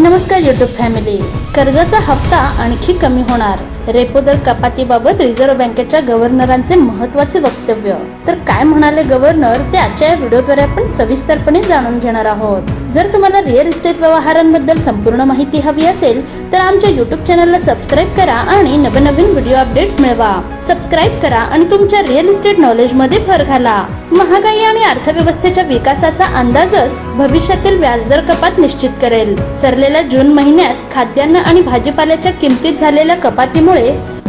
नमस्कार YouTube family कर्जाचा हप्ता आणखी कमी होणार. रेपो दर कपातीबाबत रिझर्व्ह बँकेच्या गव्हर्नरांचे महत्त्वाचे वक्तव्य. तर काय म्हणाले गव्हर्नर? ते आजच्या या व्हिडिओद्वारे आपण सविस्तरपणे जाणून घेणार आहोत. जर तुम्हाला रिअल इस्टेट व्यवहारांबद्दल संपूर्ण माहिती हवी असेल तर आमच्या युट्यूब चॅनलला सबस्क्राईब करा आणि नवनवीन व्हिडिओ अपडेट्स मिळवा. सबस्क्राईब करा आणि तुमच्या रिअल इस्टेट नॉलेजमध्ये भर घाला. महागाई आणि अर्थव्यवस्थेच्या विकासाचा अंदाजच भविष्यातील व्याजदर कपात निश्चित करेल. सरलेल्या जून महिन्यात खाद्यान्न आणि भाजीपाल्याच्या किमतीत झालेल्या कपातीमुळे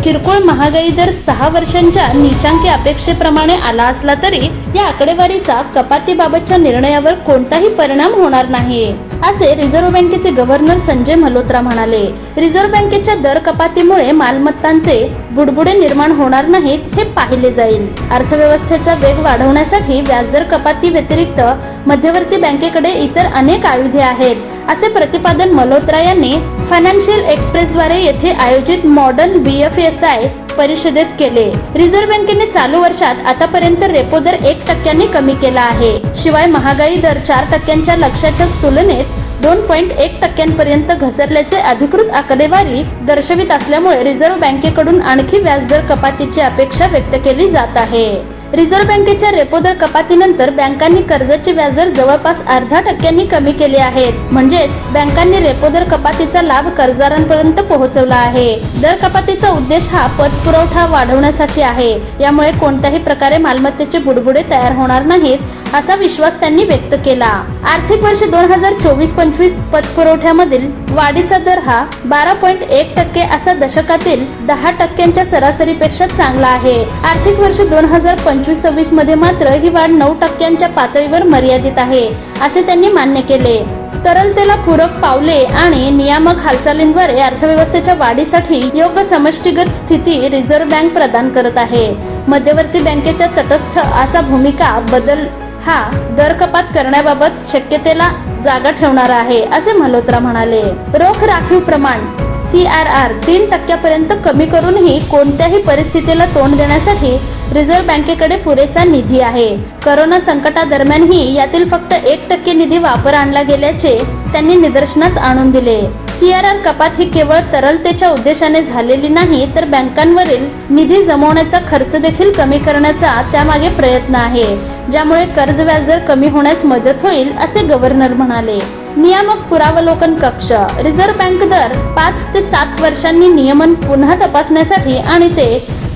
किरकोळ महागाई दर सहा वर्षांच्या नीचांकी अपेक्षेप्रमाणे आला असला तरी या आकडेवारीचा कपातीबाबतच्या निर्णयावर कोणताही परिणाम होणार नाही. असे रिझर्व्ह बँकेचे गव्हर्नर संजय मल्होत्रा म्हणाले. रिझर्व्ह बँकेच्या दर कपातीमुळे मालमत्तांचे बुडबुडे निर्माण होणार नाहीत हे पाहिले जाईल. अर्थव्यवस्थेचा वेग वाढवण्यासाठी व्याजदर कपाती व्यतिरिक्त मध्यवर्ती बँकेकडे इतर अनेक आयुधे आहेत असे प्रतिपादन मल्होत्रा यांनी फायनान्शियल एक्सप्रेसद्वारे येथे आयोजित modern B F S I परिषदेत केले. रिझर्व्ह बँकेने चालू वर्षात आतापर्यंत रेपो दर एक टक्क्यांनी कमी केला आहे. शिवाय महागाई दर चार टक्क्यांच्या लक्ष्याच्या तुलनेत दोन पॉईंट एक टक्क्यांपर्यंत घसरल्याचे अधिकृत आकडेवारी दर्शवित असल्यामुळे रिझर्व्ह बँकेकडून आणखी व्याजदर कपातीची अपेक्षा व्यक्त केली जात आहे. रिझर्व्ह बँकेच्या रेपो दर कपातीनंतर बँकांनी कर्जाचे व्याजदर जवळपास अर्धा टक्क्यांनी कमी केले आहेत. म्हणजेच बँकांनी रेपो दर कपातीचा लाभ कर्जदारांपर्यंत पोहोचवला आहे. दर कपातीचा उद्देश हा पतपुरवठा वाढवण्यासाठी आहे. यामुळे कोणत्याही प्रकारे मालमत्तेचे बुडबुडे तयार होणार नाहीत असा विश्वास त्यांनी व्यक्त केला. आर्थिक वर्ष दोन हजार चोवीस पंचवीस पतपुरवठ्यामधील वाढीचा दर हा बारा पॉईंट एक टक्के असा दशकातील दहा टक्क्यांच्या सरासरीपेक्षा चांगला आहे. आर्थिक वर्ष दोन हजार पंचवीस सव्वीसमध्ये मात्र ही वाढ नऊ टक्क्यांच्या पातळीवर मर्यादित आहे असे त्यांनी मान्य केले. तरलतेला पूरक पावले आणि नियामक हालचालींद्वारे अर्थव्यवस्थेच्या वाढीसाठी योग्य समष्टीगत स्थिती रिझर्व्ह बँक प्रदान करत आहे. मध्यवर्ती बँकेच्या तटस्थ असा भूमिका बदल हा दर कपात करण्याबाबत शक्यतेला जागा ठेवणार आहे असे मल्होत्रा म्हणाले. रोख राखीव प्रमाण सी आर आर तीन टक्क्यापर्यंत कमी करूनही कोणत्याही परिस्थितीला तोंड देण्यासाठी रिझर्व्ह बँकेकडे पुरेसा निधी आहे. करोना संकटादरम्यानही यातील फक्त एक टक्के निधी वापर आणला गेल्याचे त्यांनी निदर्शनास आणून दिले. सीआरआर कपात ही केवळ तरलतेच्या उद्देशाने झालेली नाही तर बँकांवरील निधी जमवण्याचा खर्च देखील कमी करण्याचा त्यामागे प्रयत्न आहे ज्यामुळे कर्ज व्याजदर कमी होण्यास मदत होईल असे गव्हर्नर म्हणाले. नियामक पुरावलोकन कक्ष रिझर्व्ह बँक दर पाच ते सात वर्षांनी नियमन पुन्हा तपासण्यासाठी आणि ते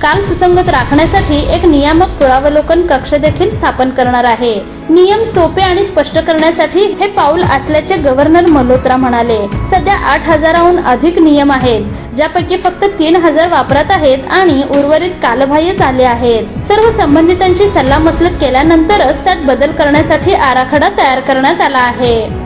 काल सुसंगत राखण्यासाठी एक नियामक पुरावलोकन कक्ष देखील स्थापन करणार आहे. नियम सोपे आणि स्पष्ट करण्यासाठी हे पाऊल असल्याचे गव्हर्नर मल्होत्रा म्हणाले. सध्या आठ हजाराहून अधिक नियम आहेत ज्यापैकी फक्त तीन हजार वापरात आहेत आणि उर्वरित कालबाह्य झाले आहेत. सर्व संबंधितांची सल्लामसलत केल्यानंतरच त्यात बदल करण्यासाठी आराखडा तयार करण्यात आला आहे.